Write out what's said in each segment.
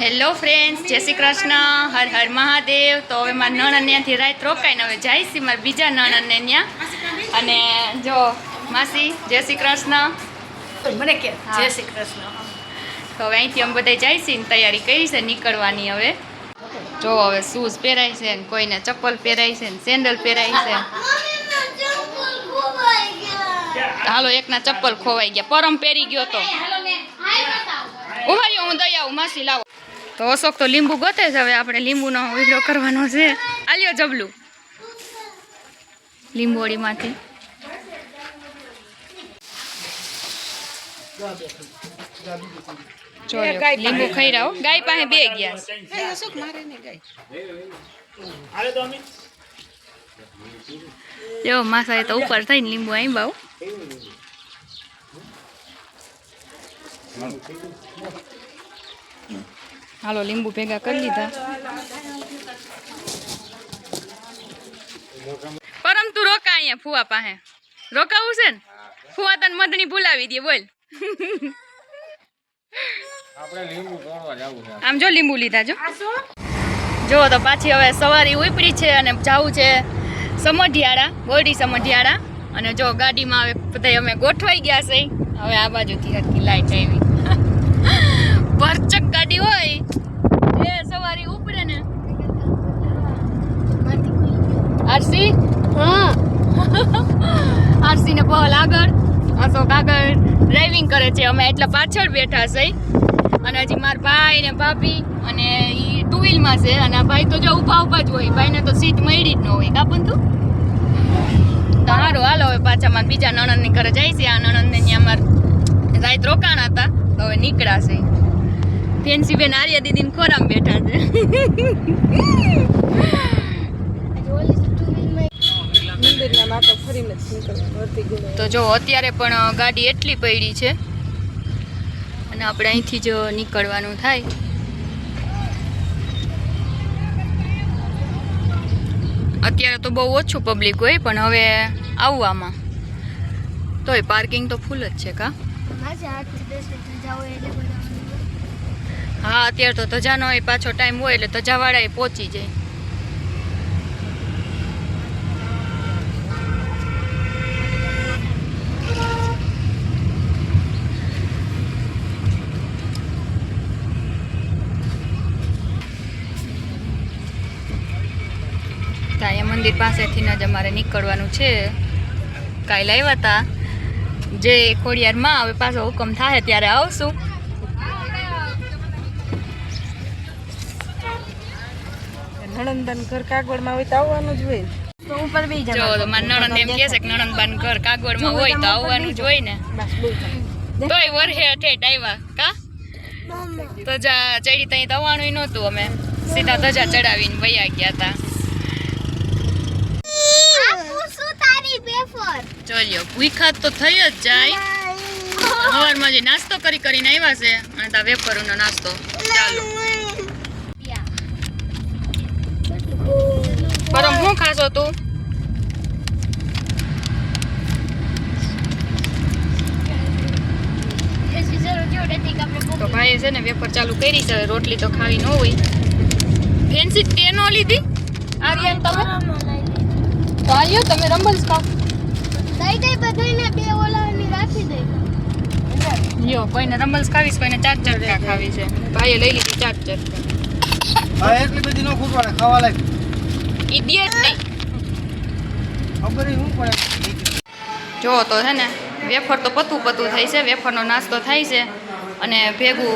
Hello friends જય શ્રી કૃષ્ણ. હર હર મહાદેવ. તો હવે મારા નણંદ ત્યાંથી રાત રોકાઈને હવે જાય છે મારા બીજા નણંદને ત્યાં અને જો માસી જય શ્રી કૃષ્ણ. મને કે જય શ્રી કૃષ્ણ. તો હવે અહીંથી અમે બધા જાય છે તૈયારી કરી છે નીકળવાની હવે. જો હવે શૂઝ પહેરાય છે ને કોઈને ચપ્પલ પહેરાય છે ને સેન્ડલ પહેરાય છે. હાલો એકના ચપ્પલ ખોવાઈ ગયા. પરમ પહેરી ગયો તો. ઉભાર્યો હું દઈ આવું માસી લાવો. તો અશોક તો લીંબુ ગોતે છે હવે આપણે લીંબુનો વીડિયો કરવાનો છે. આલ્યો જબલું. લીંબોળીમાંથી. લીંબુ ખાઈ રહ્યો ગાય પાસે બે ગયા છે. અશોક મારે નહીં ગઈ જો માસા તો ઉપર થઈને લીંબુ અહીં બાવ હાલો લીંબુ ભેગા કરી લીધા. પરમ તું રોકા અહીંયા ફુવા પાસે. રોકાવું છે ને? ફુવા તને મધની ભૂલાવી દે બોલ. આમ જો લીંબુ લીધા જો. જો તો પાછી હવે સવારી ઉપડી છે અને જવું છે સમઢિયાળા બોરડી સમઢિયાળા. અને જો ગાડીમાં હવે બધા અમે ગોઠવાઈ ગયા છે. હવે આ બાજુથી હરકી લાઈટ આવી ભરચક ગાડી હોય એ સવારી ઉપડે ને આરસી? આરસી ને પહલ આગળ. અશોક આગળ. ડ્રાઇવિંગ કરે છે અમે, એટલા પાછળ બેઠા છે. અને હજી મારા ભાઈ ને ભાભી અને એ ટુ વ્હીલમાં છે. અને ભાઈ તો જો ઊભા ઊભા જ હોય. ભાઈને તો સીટ મળી જ ન હોય. કાપન તું સારું હાલો, હવે પાછા મારા બીજા નણંદની ઘરે જાય છે. આ નણંદને ત્યાં અમારે રાત રોકાણ હતા. તો હવે નીકળાશે. ફેન્સી બેન આર્યા દીદીને ખોરામ બેઠા છે મંદિરના માતા ફરીને જ નીકળવાનું વર્તી ગયું તો જો અત્યારે પણ ગાડી એટલી પડી છે. અને આપણે અહીંથી જ નીકળવાનું થાય. અત્યારે તો બહુ ઓછું પબ્લિક હોય પણ હવે આવવામાં તોય પાર્કિંગ તો ફૂલ જ છે કા? હા અત્યારે તો ધજાનો હોય પાછો ટાઈમ હોય એટલે ધજાવાળાએ પહોંચી જાય તો અહીંયા મંદિર પાસેથી જ અમારે નીકળવાનું છે. કાલે આવ્યા હતા જે ખોડિયારમાં હવે પાછો હુકમ થાય ત્યારે આવશું. નણંદન ઘર કાગવડમાં હોય તો આવવાનું જ હોય તો ઉપર બી જો નણંદ એમ કહે છે કે નણંદબાન ઘર કાગવડમાં હોય તો આવવાનું જ હોય ને. તોય વરહે ઠેઠ આવ્યા કા? ધજા ચડી તઈ તવાણું નહોતું. અમે સીધા ધજા ચડાવીને વયા ગયા હતા ચલ્યો ભૂખા તો થઈ જ જાય. સવારમાં જે નાસ્તો કરી કરીને આવ્યા છે, અને તા વેફરનો નાસ્તો ચાલો. પરમ શું ખાશો તું? તો ભાઈ છે ને વેફર ચાલુ કરી છે, રોટલી તો ખાવી ન હોય. ફેન્સી તે નો લીધી? આર્યન, તમે? તો આવ્યો તમે રંબલ્સ ખાઓ લ્યો કોઈને રમલ્સ ખાવીશ કોઈને ચાર ચરકા ખાવી છે. ભાઈએ લઈ લીધી ચાર ચરકા હા એટલી બધી ન ખાવા લાગ ઈ દે જ નહીં. ખબર ય પડે. જો તો છે ને વેફર તો પતું પતું થાય છે વેફરનો નાસ્તો થાય છે અને ભેગું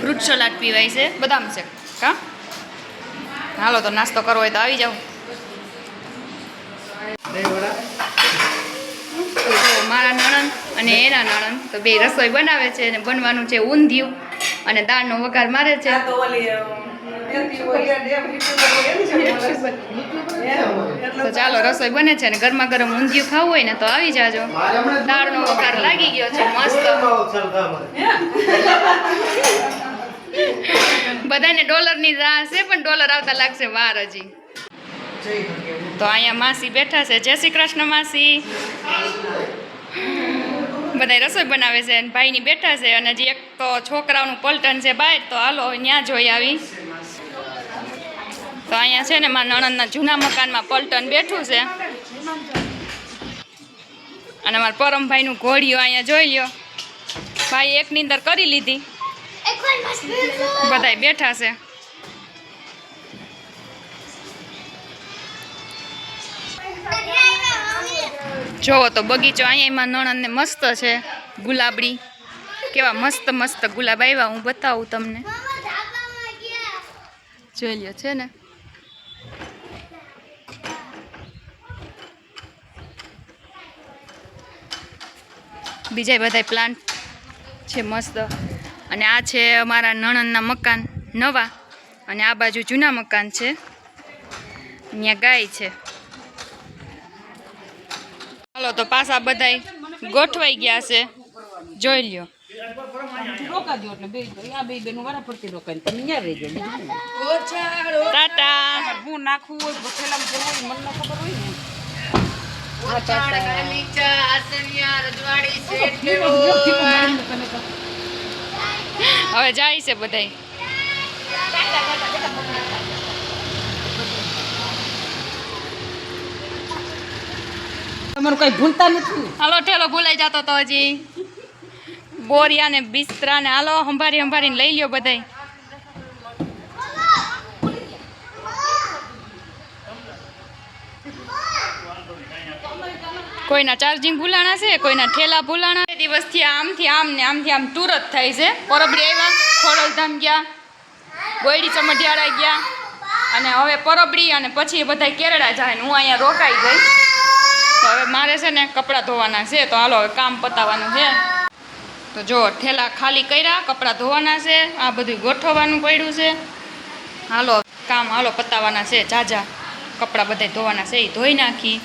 ફ્રૂટ સલાડ પીવાય છે બદામ છે. કા? હાલો તો નાસ્તો કરવો હોય તો આવી જાઓ. તો જો મારા નણંદ અને એના નણંદ તો બે રસોઈ બનાવે છે અને બનવાનું છે ઊંધિયું અને દાળનો વઘાર મારે છે. તો ચાલો રસોઈ બને છે અને ગરમા ગરમ ઊંધિયું ખાવું હોય ને તો આવી જાજો. દાળનો વઘાર લાગી ગયો છે મસ્ત. બધાને ડોલરની રાહ છે પણ ડોલર આવતા લાગશે વાર હજી. તો અહીંયા માસી બેઠા છે. જય શ્રી કૃષ્ણ માસી. બધા રસોઈ બનાવે છે અને ભાઈની બેઠા છે અને હજી એક તો છોકરાઓનું પલટન છે બહાર તો હાલો ત્યાં જોઈ આવી. તો અહીંયા છે ને મારા નણંદના જૂના મકાનમાં પલટન બેઠું છે. અને મારા પરમભાઈનું ઘોડિયું અહીંયા જોઈ લ્યો. ભાઈ એક નીંદર કરી લીધી. બધાય બેઠા છે. જોવો તો બગીચો અહીંયા નણંદને મસ્ત છે, ગુલાબડી. કેવા મસ્ત મસ્ત ગુલાબ આવ્યા હું બતાવું તમને. જોઈ લ્યો, છે ને? બીજા બધાય પ્લાન્ટ છે મસ્ત. અને આ છે અમારા નણંદના મકાન નવા. અને આ બાજુ જૂના મકાન છે. અહીંયા ગાય છે. હાલો તો પાછા બધાય ગોઠવાઈ ગયા છે. જોઈ લ્યો. ટાટા. હું નાખવું હોય બથેલામાં કરવું હોય મને ખબર હોય ને હવે જાય છે બધાય. તમારું કઈ ભૂલતા નથી હાલો, ઠેલો ભૂલાઈ જતો તો હજી. બોરિયા ને બિસ્તરા ને હાલો સંભારી હંભારીને લઈ લ્યો બધાય. કોઈના ચાર્જિંગ ભૂલાણા છે, કોઈના ઠેલા ભૂલાણા? દિવસથી આમથી આમ ને આમથી આમ તુરત થાય છે. પરબડી આવ્યા, ખોડલધામ ગયા, ગોયડી ચમઢિયાળા ગયા, અને હવે પરબડી અને પછી બધા કેરળા જાય ને હું અહીંયા રોકાઈ ગઈ. તો હવે મારે છે ને કપડાં ધોવાના છે. તો હાલો હવે કામ પતાવવાનું છે. તો જો, ઠેલા ખાલી કર્યા, કપડાં ધોવાના છે. આ બધું ગોઠવવાનું પડ્યું છે. હાલો, કામ હાલો પતાવવાના છે. જાજા કપડાં બધા ધોવાના છે. એ ધોઈ નાખી.